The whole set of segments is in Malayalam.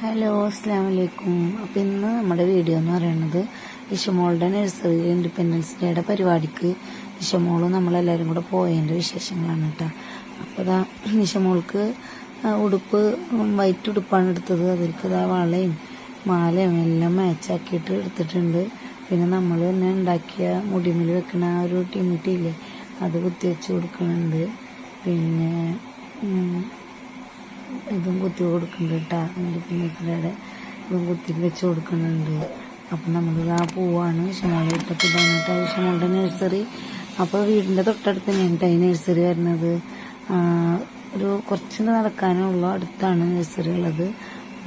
ഹലോ അസ്സാം വലൈക്കും അപ്പം ഇന്ന് നമ്മുടെ വീഡിയോ എന്ന് പറയുന്നത് ഇഷമോളുടെ നഴ്സറി ഇൻഡിപെൻഡൻസ് ഡേയുടെ പരിപാടിക്ക് ഇഷമോളും നമ്മളെല്ലാവരും കൂടെ പോയതിന്റെ വിശേഷങ്ങളാണ് കേട്ടോ. അപ്പോൾ ഇതാ ഇഷമോൾക്ക് ഉടുപ്പ് വൈറ്റ് ഉടുപ്പാണ് എടുത്തത്. അവർക്ക് ഇതാ വളയും മാലയും എല്ലാം മാച്ചാക്കിയിട്ട് എടുത്തിട്ടുണ്ട്. പിന്നെ നമ്മൾ തന്നെ ഉണ്ടാക്കിയ മുടിമിൽ വെക്കണ ആ ഒരു ടിമിറ്റിയില്ലേ അത് കുത്തിവെച്ച് കൊടുക്കുന്നുണ്ട്. പിന്നെ ഇതും കുത്തി കൊടുക്കുന്നുണ്ട് കേട്ടോ ഇൻഡിപെൻഡൻസിന്റെ ഇതും കുത്തി വെച്ച് കൊടുക്കുന്നുണ്ട് അപ്പം നമ്മൾ ആ പൂവാണ്. ഷമോള ഇട്ടപ്പോൾ ഇതാണ് നഴ്സറി അപ്പോൾ വീടിന്റെ തൊട്ടടുത്ത് ഞാൻ ഈ നഴ്സറി വരുന്നത്. ഒരു കുറച്ച് നടക്കാനുള്ള അടുത്താണ് നഴ്സറി ഉള്ളത്.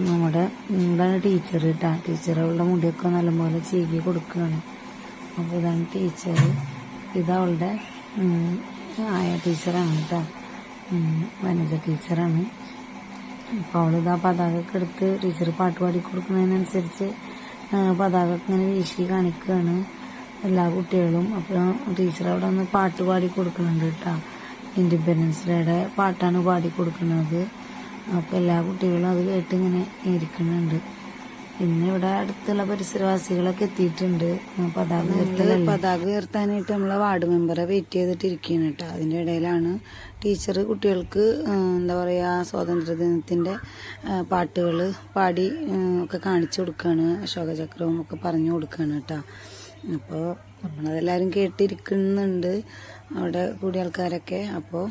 നമ്മുടെ ഇതാണ് ടീച്ചർ കേട്ടോ ടീച്ചർ അവളുടെ മുടിയൊക്കെ നല്ലപോലെ ചീകി കൊടുക്കുകയാണ് അപ്പോൾ ഇതാണ് ടീച്ചർ ഇതവളുടെ അവളുടെ ആയ ടീച്ചറാണ് കേട്ടോ ഉം, വനജ ടീച്ചറാണ് അപ്പോൾ അവളിതാ പതാക ഒക്കെ എടുത്ത് ടീച്ചർ പാട്ട് പാടി കൊടുക്കുന്നതിനനുസരിച്ച് പതാക ഇങ്ങനെ വീശി കാണിക്കുകയാണ് എല്ലാ കുട്ടികളും. അപ്പോൾ ടീച്ചർ അവിടെ ഒന്ന് പാട്ട് പാടി കൊടുക്കുന്നുണ്ട് കേട്ടോ. ഇൻഡിപെൻഡൻസ് ഡേയുടെ പാട്ടാണ് പാടി കൊടുക്കുന്നത് അപ്പോൾ എല്ലാ കുട്ടികളും അത് കേട്ട് ഇങ്ങനെ ഇരിക്കുന്നുണ്ട്. പിന്നെ ഇവിടെ അടുത്തുള്ള പരിസരവാസികളൊക്കെ എത്തിയിട്ടുണ്ട്. പതാക ഉയർത്തലല്ലേ? പതാക ഉയർത്താനായിട്ട് നമ്മളെ വാർഡ് മെമ്പറെ വെയിറ്റ് ചെയ്തിട്ടിരിക്കുകയാണ് കേട്ടോ. അതിന്റെ ഇടയിലാണ് ടീച്ചർ കുട്ടികൾക്ക് എന്താ പറയുക സ്വാതന്ത്ര്യ ദിനത്തിന്റെ പാട്ടുകൾ പാടി ഒക്കെ കാണിച്ചു കൊടുക്കുകയാണ്. അശോകചക്രവും ഒക്കെ പറഞ്ഞു കൊടുക്കുകയാണ് കേട്ടോ. അപ്പോൾ നമ്മളതെല്ലാവരും കേട്ടിരിക്കുന്നുണ്ട്. അവിടെ കൂടിയ ആൾക്കാരൊക്കെ. അപ്പോൾ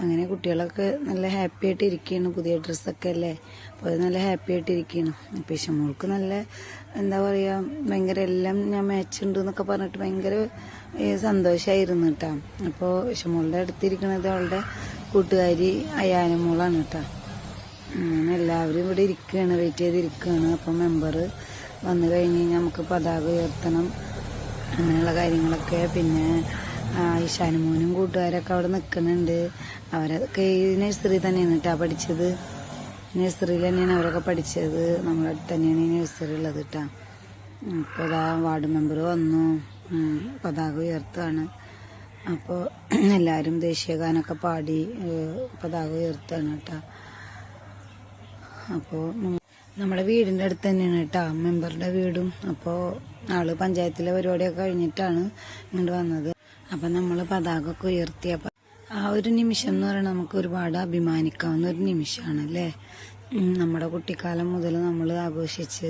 അങ്ങനെ കുട്ടികളൊക്കെ നല്ല ഹാപ്പി ആയിട്ട് ഇരിക്കുകയാണ് പുതിയ ഡ്രസ്സൊക്കെ അല്ലേ? അപ്പോൾ നല്ല ഹാപ്പി ആയിട്ട് ഇരിക്കുകയാണ് അപ്പോൾ ഇഷമോൾക്ക് നല്ല എന്താ പറയുക ഭയങ്കര എല്ലാം ഞാൻ മാച്ച് ഉണ്ട് എന്നൊക്കെ പറഞ്ഞിട്ട് ഭയങ്കര സന്തോഷമായിരുന്നു കേട്ടോ. അപ്പോൾ ഇഷമോളുടെ അടുത്തിരിക്കുന്നത് അവളുടെ കൂട്ടുകാരി അയാനമോളാണ് കേട്ടോ. അങ്ങനെ എല്ലാവരും ഇവിടെ ഇരിക്കുകയാണ് വെയിറ്റ് ചെയ്തിരിക്കുകയാണ്. അപ്പം മെമ്പർ വന്നു കഴിഞ്ഞ് നമുക്ക് പതാക ഉയർത്തണം. അങ്ങനെയുള്ള കാര്യങ്ങളൊക്കെ. പിന്നെ ഇഷാനുമോനും കൂട്ടുകാരൊക്കെ അവിടെ നിൽക്കുന്നുണ്ട്. അവരൊക്കെ ഈ നഴ്സറി തന്നെയാണ് കേട്ടോ പഠിച്ചത്. നഴ്സറിയിൽ തന്നെയാണ് അവരൊക്കെ പഠിച്ചത്. നമ്മുടെ അടുത്ത് തന്നെയാണ് ഈ നഴ്സറി ഉള്ളത് കേട്ടോ അപ്പോൾ ഇതാ വാർഡ് മെമ്പർ വന്നു. പതാക ഉയർത്താണ് അപ്പോൾ എല്ലാവരും ദേശീയഗാനമൊക്കെ പാടി പതാക ഉയർത്താണ് കേട്ടോ അപ്പോൾ നമ്മുടെ വീടിന്റെ അടുത്ത് തന്നെയാണ് കേട്ടോ മെമ്പറുടെ വീടും. അപ്പോൾ ആൾ പഞ്ചായത്തിലെ പരിപാടിയൊക്കെ കഴിഞ്ഞിട്ടാണ് ഇങ്ങോട്ട് വന്നത്. അപ്പം നമ്മൾ പതാക ഒക്കെ അപ്പം ആ ഒരു നിമിഷം എന്ന് പറയുന്നത് നമുക്ക് ഒരുപാട് അഭിമാനിക്കാവുന്ന ഒരു നിമിഷമാണ് അല്ലേ? നമ്മുടെ കുട്ടിക്കാലം മുതൽ നമ്മൾ ആഘോഷിച്ച്.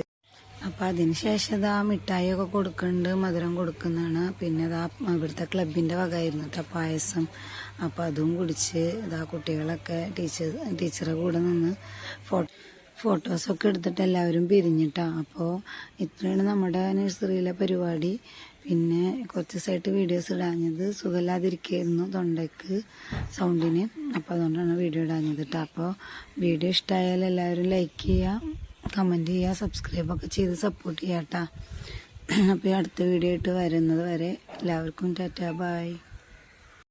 അപ്പം അതിനുശേഷം ആ ഇതാ മിഠായിയൊക്കെ കൊടുക്കുന്നുണ്ട് മധുരം കൊടുക്കുന്നതാണ്. പിന്നെ ഇതാ ഇവിടുത്തെ ക്ലബിന്റെ വകയായിരുന്നു കേട്ടോ പായസം. അപ്പം അതും കുടിച്ച് ഇതാ കുട്ടികളൊക്കെ ടീച്ചർ ടീച്ചറെ കൂടെ നിന്ന് ഫോട്ടോ ഫോട്ടോസൊക്കെ എടുത്തിട്ട് എല്ലാവരും പിരിഞ്ഞിട്ടാ. അപ്പോൾ ഇത്രയാണ് നമ്മുടെ നഴ്സറിയിലെ പരിപാടി. പിന്നെ കുറച്ച് ദിവസമായിട്ട് വീഡിയോസ് ഇടാഞ്ഞത് സുഖമില്ലാതിരിക്കുന്നു തൊണ്ടയ്ക്ക് സൗണ്ടിന് അപ്പോൾ അതുകൊണ്ടാണ് വീഡിയോ ഇടാഞ്ഞത് കേട്ടോ അപ്പോൾ വീഡിയോ ഇഷ്ടമായാൽ എല്ലാവരും ലൈക്ക് ചെയ്യുക കമന്റ് ചെയ്യുക സബ്സ്ക്രൈബൊക്കെ ചെയ്ത് സപ്പോർട്ട് ചെയ്യാം കേട്ടോ അപ്പോൾ അടുത്ത വീഡിയോ ആയിട്ട് വരുന്നത് വരെ എല്ലാവർക്കും ടാറ്റാ ബൈ